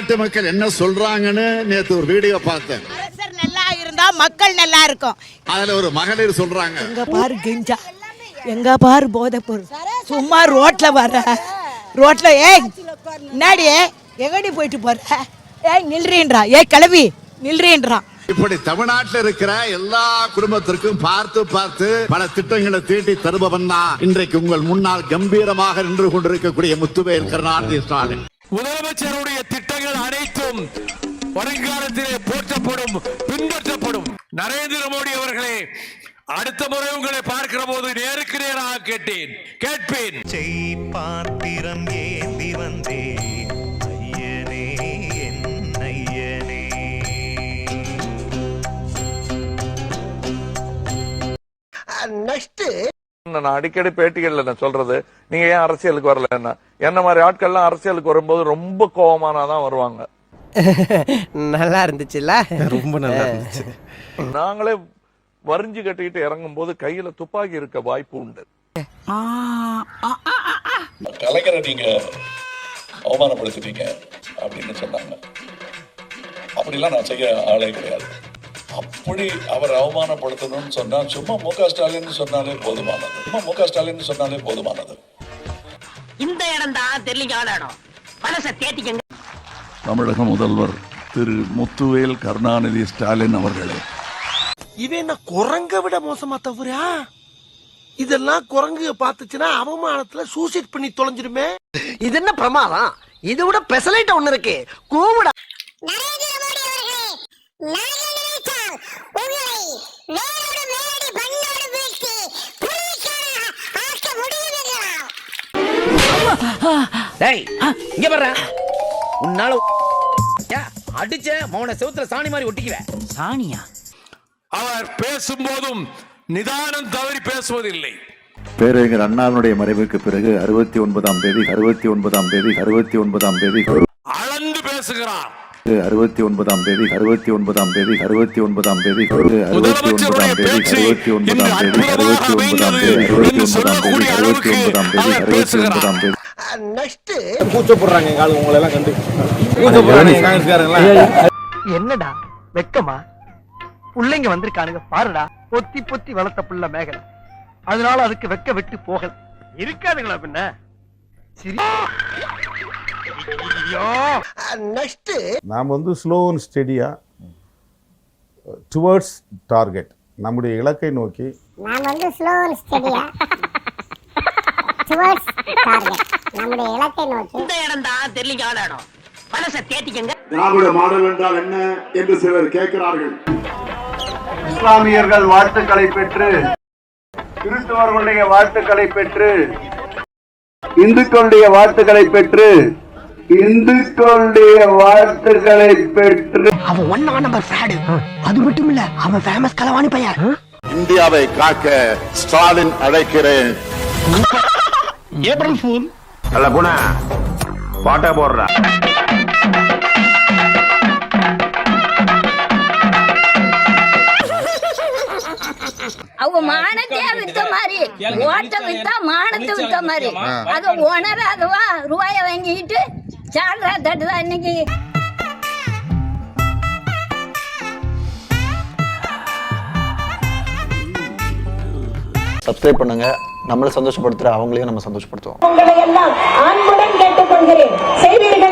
தமிழ்நாட்டு மக்கள் என்ன சொல்றாங்கன்னு நேத்து ஒரு வீடியோ பார்த்தேன். அரசர் நல்லா இருந்தா மக்கள் நல்லா இருக்கும். அதுல ஒரு மகளிர் சொல்றாங்க. எங்க பாரு கெஞ்சா. எங்க பாரு போதைப்பொருள். சும்மா ரோட்ல வர ரோட்ல ஏய் முன்னாடி எங்கடி போயிட்டு போற? ஏய் நில்றீன்றா. ஏய் கிளவி நில்றீன்றான் இப்படி தமிழ்நாட்டில் இருக்கிற எல்லா குடும்பத்திற்கும் பார்த்து பார்த்து பல திட்டங்களை தீட்டி தருபவன் தான் இன்றைக்கு உங்கள் முன்னால் கம்பீரமாக நின்று கொண்டிருக்கக்கூடிய முத்துவேல் கருணாநிதி ஸ்டாலின். முதலமைச்சருடைய திட்டங்கள் அனைத்தும் வருங்காலத்திலே போற்றப்படும் பின்பற்றப்படும். நரேந்திர மோடி அவர்களே அடுத்த முறை உங்களை பார்க்கிற போது நேருக்கு நேராக கேட்டேன் கேட்பேன். செய் பாத்திரம் ஏந்தி வந்தே ஐயனே என் ஐயனே. நான் அடிக்கடி பேட்டிகள்ல நான் சொல்றது நீங்க ஏன் அரசியலுக்கு வரலன்னா என்ன மாதிரி ஆட்கள்லாம் அரசியலுக்கு வரும்போது ரொம்ப கோவமானாதான் வருவாங்க. நல்லா இருந்துச்சுல்ல? ரொம்ப நல்லா இருந்துச்சு. நாங்களே வரிஞ்சு கட்டிக்கிட்டு இறங்கும் போது கையில துப்பாக்கி இருக்க வாய்ப்பு உண்டு. கலைஞரை நீங்க அவமானப்படுத்திட்டீங்க அப்படின்னு சொன்னாங்க. அப்படிலாம் நான் செய்ய ஆளே கிடையாது. அப்படி அவர் அவமானப்படுத்தணும்னு சொன்னா சும்மா மு க ஸ்டாலின் சொன்னாலே போதுமானது. சும்மா மு க ஸ்டாலின் சொன்னாலே போதுமானது. இந்த இடம் தான் தெரியல இடம். மனசை தேத்திக்கங்க. தமிழக முதல்வர் திரு முத்துவேல் கருணாநிதி ஸ்டாலின் அவர்களே. இவன் என்ன குரங்க விட மோசமா தவறா? இதெல்லாம் குரங்கு பார்த்துச்சுன்னா அவமானத்துல சூசைட் பண்ணி தொலைஞ்சிருமே இது என்ன பிரமாதம்? இது விட பெசலைட் ஒண்ணு இருக்கு. கூவிடா. நரேந்திர மோடி அவர்களே டேய் இங்க பாரு உன்னால அடிச்ச மௌன செவுத்துல சாணி மாதிரி ஒட்டிக்குவேன் சாணியா அவர் பேசும்போதும் நிதானம் தவறி பேசுவதில்லை பேரறிஞர் அண்ணாவினுடைய மறைவுக்கு பிறகு அறுபத்தி ஒன்பதாம் தேதி அறுபத்தி ஒன்பதாம் தேதி அறுபத்தி ஒன்பதாம் தேதி அளந்து பேசுகிறார் அறுபத்தி ஒன்பதாம் தேதி அறுபத்தி ஒன்பதாம் தேதி அறுபத்தி ஒன்பதாம் தேதி அறுபத்தி ஒன்பதாம் தேதி அறுபத்தி ஒன்பதாம் தேதி அறுபத்தி ஒன்பதாம் தேதி அறுபத்தி ஒன்பதாம் தேதி அறுபத்தி ஒன்பதாம் தேதி அறுபத்தி ஒன்பதாம் தேதி நெக்ஸ்ட் கூச்சப்படுறாங்க எங்க ஆளு உங்களை எல்லாம் கண்டு கூச்சப்படுறாங்க காங்கிரஸ்காரங்களா என்னடா வெக்கமா? புள்ளைங்க வந்திருக்கானுங்க பாருடா. பொத்தி பொத்தி வளர்த்த புள்ள மேகலை. அதனால அதுக்கு வெக்க விட்டு போகல. இருக்காதுங்களா பின்ன? நெக்ஸ்ட் நாம் வந்து ஸ்லோ அண்ட் ஸ்டெடியாக டுவர்ட்ஸ் டார்கெட் நம்முடைய இலக்கை நோக்கி. நாம் வந்து ஸ்லோ அண்ட் ஸ்டெடியா டுவர்ட்ஸ் டார்கெட் நம்முடைய இலக்கை நோக்கி. இந்த இடம் தான் தெரியல இடம். மனசை தேத்திக்கங்க. திராவிட மாடல் என்றால் என்ன என்று சிலர் கேட்கிறார்கள். இஸ்லாமியர்கள் வாழ்த்துக்களை பெற்று கிறிஸ்தவர்களுடைய வாழ்த்துக்களை பெற்று இந்துக்களுடைய வாழ்த்துக்களை பெற்று இந்துக்களுடைய வாழ்த்துக்களை பெற்று. அவன் ஒன்னா நம்பர் ஃப்ராடு அது மட்டும் இல்ல அவன் ஃபேமஸ் களவாணி பையன். இந்தியாவை காக்க ஸ்டாலின் அழைக்கிறேன். ஏப்ரல் ஃபூல் அல்ல குணா. பாட்டா போடுறா. அவங்க மானத்தையே வித்த மாதிரி ஓட்ட வித்தா மானத்தை வித்த மாதிரி. அது உணராதவா ரூபாய வாங்கிட்டு சாடுறா தட்டுதான் இன்னைக்கு? சப்ஸ்கிரைப் பண்ணுங்க. நம்மளை சந்தோஷப்படுத்துற அவங்களையும் நம்ம சந்தோஷப்படுத்துவோம். உங்களை எல்லாம் அன்புடன் கேட்டுக்கொள்கிறேன். செய்வீர்கள்.